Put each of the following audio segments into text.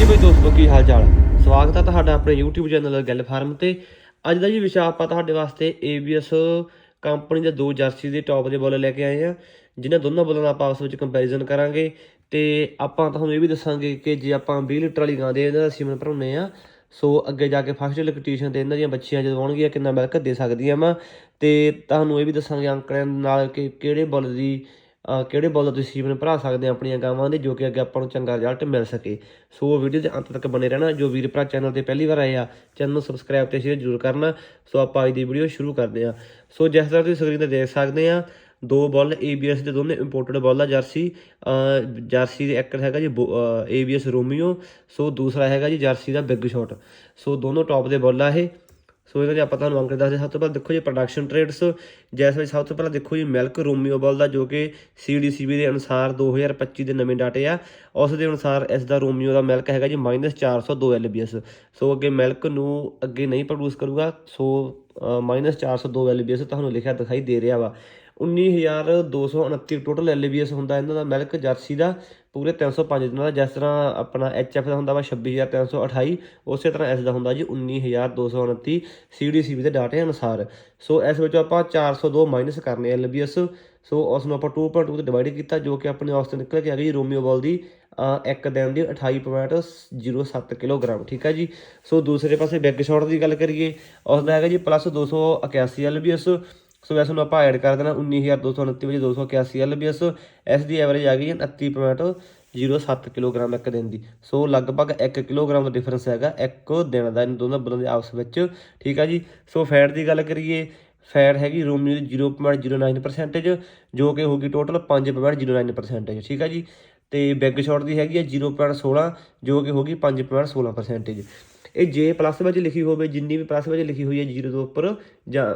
ਜੀ ਬਈ ਦੋਸਤੋ, ਕੀ ਹਾਲ ਚਾਲ ਸਵਾਗਤ ਹੈ ਤੁਹਾਡਾ ਆਪਣੇ YouTube ਚੈਨਲ ਗੱਲ ਫਾਰਮ ਤੇ। ਅੱਜ ਦਾ ਜੀ ਵਿਸ਼ਾ ਆਪਾਂ ਤੁਹਾਡੇ ਵਾਸਤੇ ABS ਕੰਪਨੀ ਦੇ ਦੋ ਜਰਸੀ ਦੇ ਟੌਪ ਦੇ ਬੋਲ ਲੈ ਕੇ ਆਏ ਆ, ਜਿਨ੍ਹਾਂ ਦੋਨਾਂ ਬੋਲਾਂ ਦਾ ਆਪਾਂ ਆਪਸ ਵਿੱਚ ਕੰਪੈਰੀਜ਼ਨ ਕਰਾਂਗੇ। ਤੇ ਆਪਾਂ ਤੁਹਾਨੂੰ ਇਹ ਵੀ ਦੱਸਾਂਗੇ ਕਿ ਜੇ ਆਪਾਂ 20 ਲੀਟਰ ਵਾਲੀ ਗਾਂ ਦੇ ਇਹਨਾਂ ਦਾ ਸੀਮਨ ਭਰਾਉਂਦੇ ਆ, ਸੋ ਅੱਗੇ ਜਾ ਕੇ ਫਸਟ ਇਲੈਕਟ੍ਰੀਸ਼ੀਅਨ ਤੇ ਇਹਨਾਂ ਦੀਆਂ ਬੱਚੀਆਂ ਜਦੋਂ ਆਉਣਗੀਆਂ, ਕਿੰਨਾ ਮਿਲਕ ਦੇ ਸਕਦੀਆਂ ਵਾ। ਤੇ ਤੁਹਾਨੂੰ ਇਹ ਵੀ ਦੱਸਾਂਗੇ ਅੰਕੜਿਆਂ ਨਾਲ ਕਿ ਕਿਹੜੇ ਬੁੱਲ ਦੀ ਕਿਹੜੇ ਬੁੱਲ ਦਾ ਤੁਸੀਂ ਸੀਮਨ ਭਰਾ ਸਕਦੇ ਆ ਆਪਣੀਆਂ ਗਾਵਾਂ ਦੇ, ਜੋ ਕਿ ਅੱਗੇ ਆਪਾਂ ਨੂੰ ਚੰਗਾ ਰਿਜ਼ਲਟ ਮਿਲ ਸਕੇ। ਸੋ ਵੀਡੀਓ ਦੇ ਅੰਤ ਤੱਕ ਬਨੇ ਰਹਿਣਾ, ਜੋ ਵੀਰ ਭਰਾ ਚੈਨਲ ਤੇ ਪਹਿਲੀ ਵਾਰ ਆਏ ਆ ਚੈਨਲ ਨੂੰ ਸਬਸਕ੍ਰਾਈਬ ਤੇ ਸ਼ੇਅਰ ਜ਼ਰੂਰ ਕਰਨਾ। ਸੋ ਆਪਾਂ ਅੱਜ ਦੀ ਵੀਡੀਓ ਸ਼ੁਰੂ ਕਰਦੇ ਆ ਸੋ ਜਿਸ ਤਰ੍ਹਾਂ ਤੁਸੀਂ ਸਕਰੀਨ ਤੇ ਦੇਖ ਸਕਦੇ ਆ, ਦੋ ਬੁੱਲ ABS ਦੇ ਦੋਨੇ ਇੰਪੋਰਟਡ ਬੋਲ ਆ, ਜਰਸੀ ਜਰਸੀ ਦੇ ਇੱਕ ਹੈਗਾ ਜੀ ਬੋ- ਅਹ ABS ਰੋਮੀਓ, ਸੋ ਦੂਸਰਾ ਹੈਗਾ ਜੀ ਜਰਸੀ ਦਾ ਬਿਗ ਸ਼ਾਟ। ਸੋ ਦੋਨੋਂ ਟੌਪ ਦੇ ਬੁੱਲ ਆ ਇਹ। ਸੋ ਇਹਨਾਂ ਦੇ ਆਪਾਂ ਤੁਹਾਨੂੰ ਅੰਕੜੇ ਦੱਸਦੇ ਸਭ ਤੋਂ ਪਹਿਲਾਂ ਦੇਖੋ ਜੀ ਪ੍ਰੋਡਕਸ਼ਨ ਟ੍ਰੇਡਸ ਜੈਸ ਵਿੱਚ ਸਭ ਤੋਂ ਪਹਿਲਾਂ ਦੇਖੋ ਜੀ ਮਿਲਕ ਰੋਮੀਓ ਬਲ ਦਾ ਜੋ ਕਿ CDCB ਦੇ ਅਨੁਸਾਰ 2025 ਦੇ ਨਵੇਂ ਡਾਟੇ ਆ। ਉਸ ਦੇ ਅਨੁਸਾਰ ਇਸ ਦਾ ਰੋਮੀਓ ਦਾ ਮਿਲਕ ਹੈਗਾ ਜੀ -402 LBS ਸੋ ਅੱਗੇ ਮਿਲਕ ਨੂੰ ਅੱਗੇ ਨਹੀਂ ਪ੍ਰੋਡਿਊਸ ਕਰੂਗਾ, ਸੋ -402 LBS ਤੁਹਾਨੂੰ ਲਿਖਿਆ ਦਿਖਾਈ ਦੇ ਰਿਹਾ ਵਾ। 19229 ਟੋਟਲ LBS ਹੁੰਦਾ, ਇਹਨਾਂ ਦਾ ਮਿਲਕ ਜਰਸੀ ਦਾ। ਪੂਰੇ 305 ਦਿਨਾਂ ਦਾ, ਜਿਸ ਤਰ੍ਹਾਂ ਆਪਣਾ HF ਦਾ ਹੁੰਦਾ ਵਾ 26328 ਉਸੇ ਤਰ੍ਹਾਂ ਇਸ ਦਾ ਹੁੰਦਾ ਜੀ 19229 CDCB ਦੇ ਡਾਟੇ ਅਨੁਸਾਰ। ਸੋ ਇਸ ਵਿੱਚੋਂ ਆਪਾਂ 402 ਮਾਈਨਸ ਕਰਨੇ LBS ਸੋ ਉਸ ਨੂੰ ਆਪਾਂ 2.2 ਤੇ ਡਿਵਾਈਡ ਕੀਤਾ, ਜੋ ਕਿ ਆਪਣੀ ਔਸਤ ਨਿਕਲ ਕੇ ਆ ਗਈ ਰੋਮੀਓ ਬੋਲ ਦੀ ਇੱਕ ਦਿਨ ਦੀ 28.07 ਕਿਲੋਗ੍ਰਾਮ ਠੀਕ ਹੈ ਜੀ? ਸੋ ਦੂਸਰੇ ਪਾਸੇ ਬਿਗ ਸ਼ਾਟ ਦੀ ਗੱਲ ਕਰੀਏ ਉਸ ਦਾ ਹੈਗਾ ਜੀ ਪਲੱਸ 281 LBS ਸੋ ਵੈਸੇ ਨੂੰ ਆਪਾਂ ਐਡ ਕਰ ਦੇਣਾ 19229 ਵਿੱਚ 281 LBS ਇਸ ਦੀ ਐਵਰੇਜ ਆ ਗਈ ਹੈ 29.07 ਕਿਲੋਗ੍ਰਾਮ ਇੱਕ ਦਿਨ ਦੀ। ਸੋ ਲਗਭਗ 1 ਕਿਲੋਗ੍ਰਾਮ ਦਾ ਡਿਫਰੈਂਸ ਹੈਗਾ, ਇੱਕ ਦਿਨ ਦਾ, ਇਹਨਾਂ ਦੋਨਾਂ ਬਲਾਂ ਦੇ ਆਪਸ ਵਿੱਚ। ਠੀਕ ਆ ਜੀ? ਸੋ ਫੈਟ ਦੀ ਗੱਲ ਕਰੀਏ ਫੈਟ ਹੈਗੀ ਰੋਮੀਓ ਦੀ 0.09% ਜੋ ਕਿ ਹੋਗੀ ਟੋਟਲ 5.09% ਠੀਕ ਆ ਜੀ? ਤੇ ਬਿਗ ਸ਼ਾਟ ਦੀ ਹੈਗੀ ਹੈ 0.16 ਜੋ ਕਿ ਹੋਗੀ 5.16% ਇਹ ਜੇ ਪਲੱਸ ਵਿੱਚ ਲਿਖੀ ਹੋਵੇ, ਜਿੰਨੀ ਵੀ ਪਲੱਸ ਵਿੱਚ ਲਿਖੀ ਹੋਈ ਹੈ 0 ਤੋਂ ਉੱਪਰ ਜਾਂ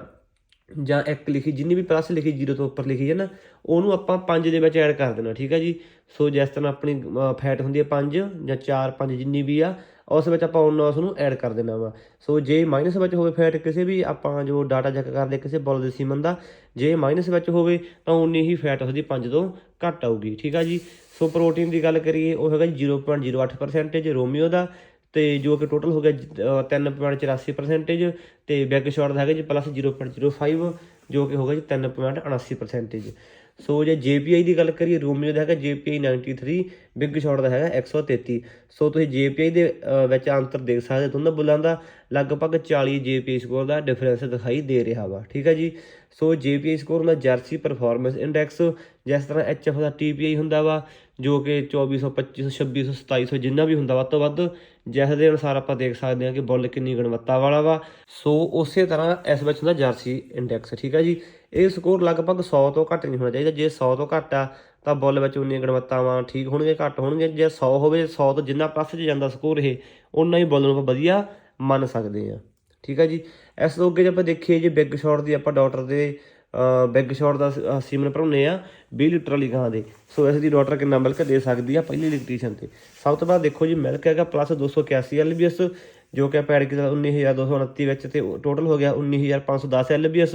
ਜਾਂ ਇੱਕ ਲਿਖੀ, ਜਿੰਨੀ ਵੀ ਪਲੱਸ ਲਿਖੀ ਜ਼ੀਰੋ ਤੋਂ ਉੱਪਰ ਲਿਖੀ ਹੈ ਨਾ, ਉਹਨੂੰ ਆਪਾਂ 5 ਦੇ ਵਿੱਚ ਐਡ ਕਰ ਦੇਣਾ, ਠੀਕ ਹੈ ਜੀ? ਸੋ ਜਿਸ ਤਰ੍ਹਾਂ ਆਪਣੀ ਫੈਟ ਹੁੰਦੀ ਹੈ 5 ਜਾਂ 4 5 ਜਿੰਨੀ ਵੀ ਆ, ਉਸ ਵਿੱਚ ਆਪਾਂ ਉਹਨਾਂ ਉਸ ਨੂੰ ਐਡ ਕਰ ਦੇਣਾ ਵਾ। ਸੋ ਜੇ ਮਾਈਨਸ ਵਿੱਚ ਹੋਵੇ ਫੈਟ ਕਿਸੇ ਵੀ, ਆਪਾਂ ਜੋ ਡਾਟਾ ਚੈੱਕ ਕਰਦੇ ਕਿਸੇ ਬੋਲ ਦੇ ਸੀਮਨ ਦਾ ਜੇ ਮਾਈਨਸ ਵਿੱਚ ਹੋਵੇ ਤਾਂ ਉਨੀ ਹੀ ਫੈਟ ਉਸਦੀ 5 ਤੋਂ ਘੱਟ ਆਊਗੀ, ਠੀਕ ਆ ਜੀ? ਸੋ ਪ੍ਰੋਟੀਨ ਦੀ ਗੱਲ ਕਰੀਏ, ਉਹ ਹੈਗਾ ਜੀ 0.08% ਰੋਮੀਓ ਦਾ ਤੇ ਜੋ ਕਿ ਟੋਟਲ ਹੋ ਗਿਆ ਜ- ਅਹ 3.84% ਤੇ ਬੈਕ ਸ਼ਾਟ ਦਾ ਹੈਗਾ ਜੀ ਪਲੱਸ 0.05 ਜੋ ਕਿ ਹੋ ਗਿਆ ਜੀ 3.79% ਸੋ ਜੇ JPI ਦੀ ਗੱਲ ਕਰੀਏ ਰੋਮੀਓ ਦਾ ਹੈਗਾ JPI 93 ਬਿਗ ਸ਼ਾਟ ਦਾ ਹੈਗਾ 133 ਸੋ ਤੁਸੀਂ JPI ਦੇ ਵਿੱਚ ਅੰਤਰ ਦੇਖ ਸਕਦੇ ਹੋ। ਦੋਨਾਂ ਬੁੱਲਾਂ ਦਾ ਲਗਭਗ 40 JPI ਸਕੋਰ ਦਾ ਡਿਫਰੈਂਸ ਦਿਖਾਈ ਦੇ ਰਿਹਾ ਵਾ। ਠੀਕ ਹੈ ਜੀ? ਸੋ JPI ਸਕੋਰ ਹੁੰਦਾ ਜਰਸੀ ਪਰਫਾਰਮੈਂਸ ਇੰਡੈਕਸ ਜਿਸ ਤਰ੍ਹਾਂ HF ਦਾ TPI ਹੁੰਦਾ ਵਾ, ਜੋ ਕਿ 2400 2500 2600 2700 ਜਿੰਨਾ ਵੀ ਹੁੰਦਾ, ਵੱਧ ਤੋਂ ਵੱਧ, ਜਿਸ ਦੇ ਅਨੁਸਾਰ ਆਪਾਂ ਦੇਖ ਸਕਦੇ ਹਾਂ ਕਿ ਬੁੱਲ ਕਿੰਨੀ ਗੁਣਵੱਤਾ ਵਾਲਾ ਵਾ। ਸੋ ਉਸੇ ਤਰ੍ਹਾਂ ਇਸ ਵਿੱਚ ਹੁੰਦਾ ਜਰਸੀ ਇੰਡੈਕਸ ਠੀਕ ਹੈ ਜੀ? ਇਹ ਸਕੋਰ ਲਗਭਗ 100 ਤੋਂ ਘੱਟ ਨਹੀਂ ਹੋਣਾ ਚਾਹੀਦਾ। ਜੇ 100 ਤੋਂ ਘੱਟ ਆ, ਤਾਂ ਬੁੱਲ ਵਿੱਚ ਉਨੀਆਂ ਗੁਣਵੱਤਾਵਾਂ ਠੀਕ ਹੋਣਗੀਆਂ ਘੱਟ ਹੋਣਗੀਆਂ ਜੇ 100 ਹੋਵੇ 100 ਤੋਂ ਜਿੰਨਾ ਪਲੱਸ 'ਚ ਜਾਂਦਾ ਸਕੋਰ ਇਹ ਉਨਾ ਹੀ ਬੁੱਲ ਨੂੰ ਆਪਾਂ ਵਧੀਆ ਮੰਨ ਸਕਦੇ ਆ ਠੀਕ ਹੈ ਜੀ? ਇਸ ਤੋਂ ਅੱਗੇ ਜੇ ਆਪਾਂ ਦੇਖੀਏ ਜੇ ਬਿਗ ਸ਼ਾਟ ਦੀ ਆਪਾਂ ਡਾਕਟਰ ਦੇ ਬਿਗ ਸ਼ਾਟ ਦਾ ਸ- ਅਹ ਸੀਮਨ ਭਰਾਉਂਦੇ ਆ 20 ਲੀਟਰ ਵਾਲੀ ਗਾਂ ਦੇ। ਸੋ ਇਸ ਦੀ ਡਾਕਟਰ ਕਿੰਨਾ ਮਿਲਕ ਦੇ ਸਕਦੀ ਆ ਪਹਿਲੀ ਇਲੈਕਟ੍ਰੀਸ਼ੀਅਨ ਤੇ। ਸਭ ਤੋਂ ਬਾਅਦ ਦੇਖੋ ਜੀ ਮਿਲਕ ਹੈਗਾ ਪਲੱਸ 281 ਐਲਬੀਐਸ ਜੋ ਕਿ ਆਪਾਂ ਐਡ ਕੀਤਾ 19229 ਵਿੱਚ ਤੇ ਟੋਟਲ ਹੋ ਗਿਆ 19510 ਐਲਬੀਐਸ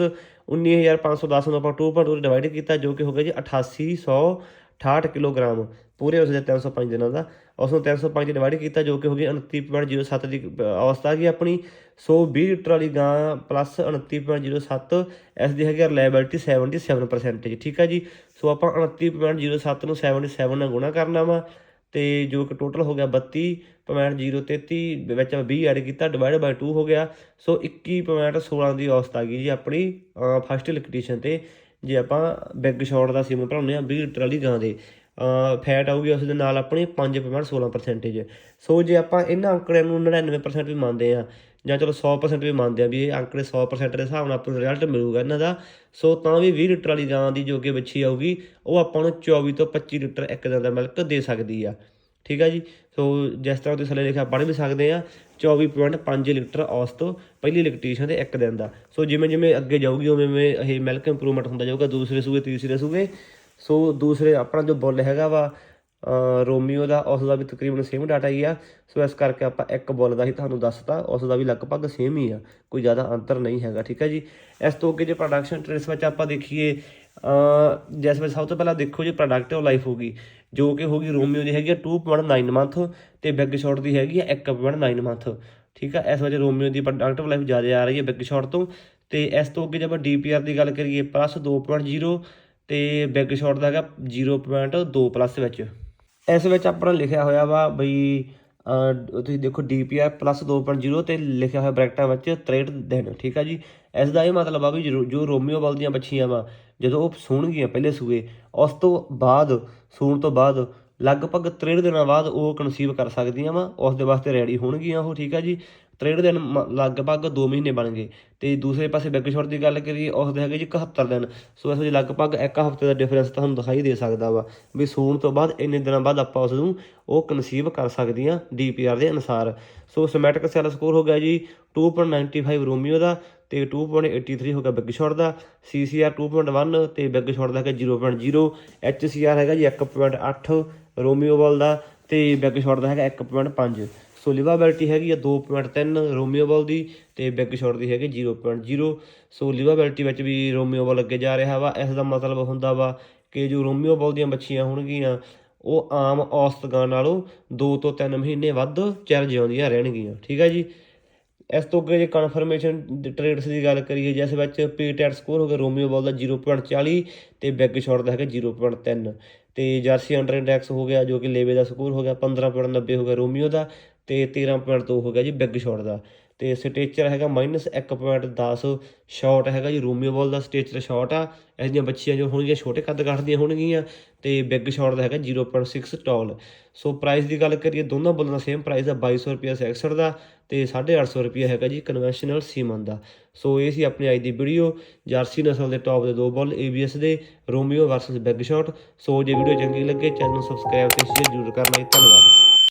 19510 ਨੂੰ ਆਪਾਂ 2.2 ਡਿਵਾਈਡ ਕੀਤਾ, ਜੋ ਕਿ ਹੋ ਗਿਆ ਜੀ 8868 ਕਿਲੋਗ੍ਰਾਮ ਪੂਰੇ ਉਸ ਦੇ 305 ਦਿਨਾਂ ਦਾ। ਉਸ ਨੂੰ 305 ਡਿਵਾਈਡ ਕੀਤਾ, ਜੋ ਕਿ ਹੋ ਗਈ 29.07 ਦੀ ਅਵਸਥਾ ਹੈਗੀ ਆਪਣੀ। ਸੋ 20 ਲੀਟਰ ਵਾਲੀ ਗਾਂ ਪਲੱਸ 29.07 ਇਸ ਦੀ ਹੈਗੀ ਰਿਲਾਇਬਿਲਟੀ 77% ਠੀਕ ਹੈ ਜੀ? ਸੋ ਆਪਾਂ 29.07 ਨੂੰ 77 ਨਾਲ ਗੁਣਾ ਕਰਨਾ ਵਾ, ਤੇ ਜੋ ਕਿ ਟੋਟਲ ਹੋ ਗਿਆ 32.033 ਵਿੱਚ 20 ਐਡ ਕੀਤਾ ਡਿਵਾਈਡ ਬਾਈ 2 ਹੋ ਗਿਆ। ਸੋ 21.16 ਦੀ ਔਸਤ ਆ ਗਈ ਜੀ ਆਪਣੀ ਫਸਟ ਇਲੈਕਟ੍ਰੀਸ਼ੀਅਨ ਤੇ। ਜੇ ਆਪਾਂ ਬਿਗ ਸ਼ਾਟ ਦਾ ਸੀਮਨ ਭਰਾਉਂਦੇ ਆ 20 ਲੀਟਰ ਵਾਲੀ ਗਾਂ ਦੇ ਫੈਟ ਆਊਗੀ ਉਸ ਦੇ ਨਾਲ ਆਪਣੀ 5.16% ਸੋ ਜੇ ਆਪਾਂ ਇਹਨਾਂ ਅੰਕੜਿਆਂ ਨੂੰ 99% ਵੀ ਮੰਨਦੇ ਆ ਜਾਂ ਚਲੋ 100% ਵੀ ਮੰਨਦੇ ਆ ਵੀ ਇਹ ਅੰਕੜੇ 100% ਦੇ ਹਿਸਾਬ ਨਾਲ ਆਪਾਂ ਨੂੰ ਰਿਜ਼ਲਟ ਮਿਲੂਗਾ ਇਹਨਾਂ ਦਾ, ਸੋ ਤਾਂ ਵੀ 20 ਲੀਟਰ ਵਾਲੀ ਗਾਂ ਦੀ ਜੋ ਕਿ ਵੱਛੀ ਆਊਗੀ, ਉਹ ਆਪਾਂ ਨੂੰ 24 ਤੋਂ 25 ਲੀਟਰ ਇੱਕ ਦਿਨ ਦਾ ਮਿਲਕ ਦੇ ਸਕਦੀ ਆ। ਠੀਕ ਆ ਜੀ? ਸੋ ਜਿਸ ਤਰ੍ਹਾਂ ਤੁਸੀਂ ਥੱਲੇ ਲਿਖਿਆ, ਪੜ੍ਹ ਵੀ ਸਕਦੇ ਆ। 24.5 ਲੀਟਰ ਔਸਤ ਪਹਿਲੀ ਇਲੈਕਟ੍ਰੀਸ਼ੀਅਨ ਦੇ ਇੱਕ ਦਿਨ ਦਾ। ਸੋ ਜਿਵੇਂ ਜਿਵੇਂ ਅੱਗੇ ਜਾਊਗੀ, ਉਵੇਂ ਉਵੇਂ ਇਹ ਮਿਲਕ ਇੰਪਰੂਵਮੈਂਟ ਹੁੰਦਾ ਜਾਊਗਾ, ਦੂਸਰੇ ਸੂਏ, ਤੀਸਰੇ ਸੂਏ। ਸੋ ਦੂਸਰੇ ਆਪਣਾ ਜੋ ਬੁੱਲ ਹੈਗਾ ਵਾ ਰੋਮੀਓ ਦਾ, ਉਸ ਦਾ ਵੀ ਤਕਰੀਬਨ ਸੇਮ ਡਾਟਾ ਹੀ ਆ। ਸੋ ਇਸ ਕਰਕੇ ਆਪਾਂ ਇੱਕ ਬੁੱਲ ਦਾ ਹੀ ਤੁਹਾਨੂੰ ਦੱਸਤਾ, ਉਸ ਦਾ ਵੀ ਲਗਭਗ ਸੇਮ ਹੀ ਆ। ਕੋਈ ਜ਼ਿਆਦਾ ਅੰਤਰ ਨਹੀਂ ਹੈਗਾ, ਠੀਕ ਹੈ ਜੀ? ਇਸ ਤੋਂ ਅੱਗੇ ਜੇ ਪ੍ਰੋਡਕਸ਼ਨ ਟ੍ਰੇਸ ਵਿੱਚ ਆਪਾਂ ਦੇਖੀਏ ਜਿਸ ਵਿੱਚ ਸਭ ਤੋਂ ਪਹਿਲਾਂ ਦੇਖੋ ਜੀ ਪ੍ਰੋਡਕਟਿਵ ਲਾਈਫ ਹੋਗੀ ਜੋ ਕਿ ਹੋਗੀ ਰੋਮੀਓ ਦੀ ਹੈਗੀ ਆ 2.9 ਮੰਥ ਤੇ ਬਿਗ ਸ਼ਾਟ ਦੀ ਹੈਗੀ ਆ 1.9 ਮੰਥ ਠੀਕ ਆ? ਇਸ ਵਿੱਚ ਰੋਮੀਓ ਦੀ ਪ੍ਰੋਡਕਟਿਵ ਲਾਈਫ ਜ਼ਿਆਦਾ ਆ ਰਹੀ ਹੈ ਬਿਗ ਸ਼ਾਟ ਤੋਂ ਤੇ ਇਸ ਤੋਂ ਅੱਗੇ ਜੇ ਆਪਾਂ ਡੀਪੀਆਰ ਦੀ ਗੱਲ ਕਰੀਏ ਪਲੱਸ 2.0 ਤੇ ਬਿਗ ਸ਼ਾਟ ਦਾ ਹੈਗਾ 0.2 ਪਲੱਸ ਵਿੱਚ। ਇਸ ਵਿੱਚ ਆਪਣਾ ਲਿਖਿਆ ਹੋਇਆ ਵਾ ਬਈ ਤੁਸੀਂ ਦੇਖੋ DPI ਪਲੱਸ 2.0 ਤੇ ਲਿਖਿਆ ਹੋਇਆ ਬ੍ਰੈਕਟਾਂ ਵਿੱਚ 63 ਦਿਨ, ਠੀਕ ਆ ਜੀ? ਇਸ ਦਾ ਇਹ ਮਤਲਬ ਆ ਵੀ ਜੋ ਜੋ ਰੋਮੀਓ ਬਲ ਦੀਆਂ ਬੱਚੀਆਂ ਵਾ, ਜਦੋਂ ਉਹ ਸੂਣਗੀਆਂ ਪਹਿਲੇ ਸੂਏ, ਉਸ ਤੋਂ ਬਾਅਦ, ਸੂਣ ਤੋਂ ਬਾਅਦ, ਲਗਭਗ 63 ਦਿਨਾਂ ਬਾਅਦ ਉਹ ਕਨਸੀਵ ਕਰ ਸਕਦੀਆਂ ਵਾ, ਉਸ ਦੇ ਵਾਸਤੇ ਰੈਡੀ ਹੋਣਗੀਆਂ ਉਹ, ਠੀਕ ਆ ਜੀ? 63 ਦਿਨ ਮ- ਲਗਭਗ 2 ਮਹੀਨੇ ਬਣ ਗਏ। ਤੇ ਦੂਸਰੇ ਪਾਸੇ ਬਿਗ ਸ਼ਾਟ ਦੀ ਗੱਲ ਕਰੀਏ, ਉਸ ਦੇ ਹੈਗੇ ਜੀ 71 ਦਿਨ। ਸੋ ਇਸ ਵਿੱਚ ਲਗਭਗ ਇੱਕ ਹਫ਼ਤੇ ਦਾ ਡਿਫਰੈਂਸ ਤੁਹਾਨੂੰ ਦਿਖਾਈ ਦੇ ਸਕਦਾ ਵਾ ਵੀ ਸੂਣ ਤੋਂ ਬਾਅਦ ਇੰਨੇ ਦਿਨਾਂ ਬਾਅਦ ਆਪਾਂ ਉਸ ਨੂੰ ਉਹ ਕਨਸੀਵ ਕਰ ਸਕਦੀਆਂ ਡੀਪੀਆਰ ਦੇ ਅਨੁਸਾਰ। ਸੋ ਸਮੈਟਿਕ ਸੈੱਲ ਸਕੋਰ ਹੋ ਗਿਆ ਜੀ 2.95 ਰੋਮੀਓ ਦਾ ਤੇ 2.83 ਹੋ ਗਿਆ ਬਿਗ ਸ਼ਾਟ ਦਾ ਸੀਸੀਆਰ 2.1 ਤੇ ਬਿਗ ਸ਼ਾਟ ਦਾ ਹੈਗਾ 0.0 ਐਚਸੀਆਰ ਹੈਗਾ ਜੀ 1.8 ਰੋਮੀਓ ਬਲ ਦਾ ਤੇ ਬਿਗ ਸ਼ਾਟ ਦਾ ਹੈਗਾ 1.5 ਸੋ ਲਿਵਾਬਿਲਟੀ ਹੈਗੀ ਆ 2.3 ਰੋਮੀਓ ਬਲ ਦੀ ਤੇ ਬਿਗ ਸ਼ਾਟ ਦੀ ਹੈਗੀ 0.0 ਸੋ ਲਿਵਾਬਿਲਟੀ ਵਿੱਚ ਵੀ ਰੋਮੀਓ ਬਾਲ ਅੱਗੇ ਜਾ ਰਿਹਾ ਵਾ। ਇਸ ਦਾ ਮਤਲਬ ਹੁੰਦਾ ਵਾ ਕਿ ਜੋ ਰੋਮੀਓ ਬਲ ਦੀਆਂ ਬੱਚੀਆਂ ਹੋਣਗੀਆਂ, ਉਹ ਆਮ ਔਸਤ ਗਾਂ ਨਾਲੋਂ 2 ਤੋਂ 3 ਮਹੀਨੇ ਵੱਧ ਚਿਰ ਜਿਉਂਦੀਆਂ ਰਹਿਣਗੀਆਂ। ਠੀਕ ਹੈ ਜੀ? ਇਸ ਤੋਂ ਅੱਗੇ ਜੇ ਕਨਫਰਮੇਸ਼ਨ ਟ੍ਰੇਡਸ ਦੀ ਗੱਲ ਕਰੀਏ, ਜਿਸ ਵਿੱਚ ਪੀਟੈਟ ਸਕੋਰ ਹੋ ਗਿਆ ਰੋਮੀਓ ਬਲ ਦਾ 0.40 ਤੇ ਬਿਗ ਸ਼ਾਟ ਦਾ ਹੈਗਾ 0.3 ਤੇ ਜਰਸੀ ਅੰਡਰ ਇੰਡੈਕਸ ਹੋ ਗਿਆ, ਜੋ ਕਿ ਲੇਵੇ ਦਾ ਸਕੋਰ ਹੋ ਗਿਆ 15.90 ਹੋ ਗਿਆ ਰੋਮੀਓ ਦਾ। ਤੇ 13.2 ਹੋ ਗਿਆ ਜੀ ਬਿਗ ਸ਼ਾਟ ਦਾ। ਤੇ ਸਟੇਚਰ ਹੈਗਾ -1.10 ਸ਼ਾਟ ਹੈਗਾ ਜੀ, ਰੋਮੀਓ ਬਲ ਦਾ ਸਟੇਚਰ ਸ਼ਾਟ ਆ। ਇਸ ਦੀਆਂ ਬੱਚੀਆਂ ਜੋ ਹੋਣਗੀਆਂ, ਛੋਟੇ ਕੱਦ ਕੱਟਦੀਆਂ ਹੋਣਗੀਆਂ ਤੇ ਬਿਗ ਸ਼ਾਟ ਦਾ ਹੈਗਾ 0.6 ਟਾਲ ਸੋ ਪ੍ਰਾਈਸ ਦੀ ਗੱਲ ਕਰੀਏ, ਦੋਨਾਂ ਬੋਲਾਂ ਦਾ ਸੇਮ ਪ੍ਰਾਈਸ ਆ 2200 ਰੁਪਿਆ ਸੈਕਸਰ ਦਾ ਤੇ 850 ਰੁਪਿਆ ਹੈਗਾ ਜੀ ਕਨਵੈਨਸ਼ਨਲ ਸੀਮਨ ਦਾ। ਸੋ ਇਹ ਸੀ ਆਪਣੀ ਅੱਜ ਦੀ ਵੀਡੀਓ ਜਰਸੀ ਨਸਲ ਦੇ ਟੌਪ ਦੇ ਦੋ ਬੁੱਲ ABS ਦੇ, Romeo versus big shot. So ਜੇ ਵੀਡੀਓ ਚੰਗੀ ਲੱਗੇ, ਚੈਨਲ ਨੂੰ ਸਬਸਕ੍ਰਾਈਬ ਤੇ ਸ਼ੇਅਰ ਜ਼ਰੂਰ ਕਰਨਾ ਜੀ, ਧੰਨਵਾਦ।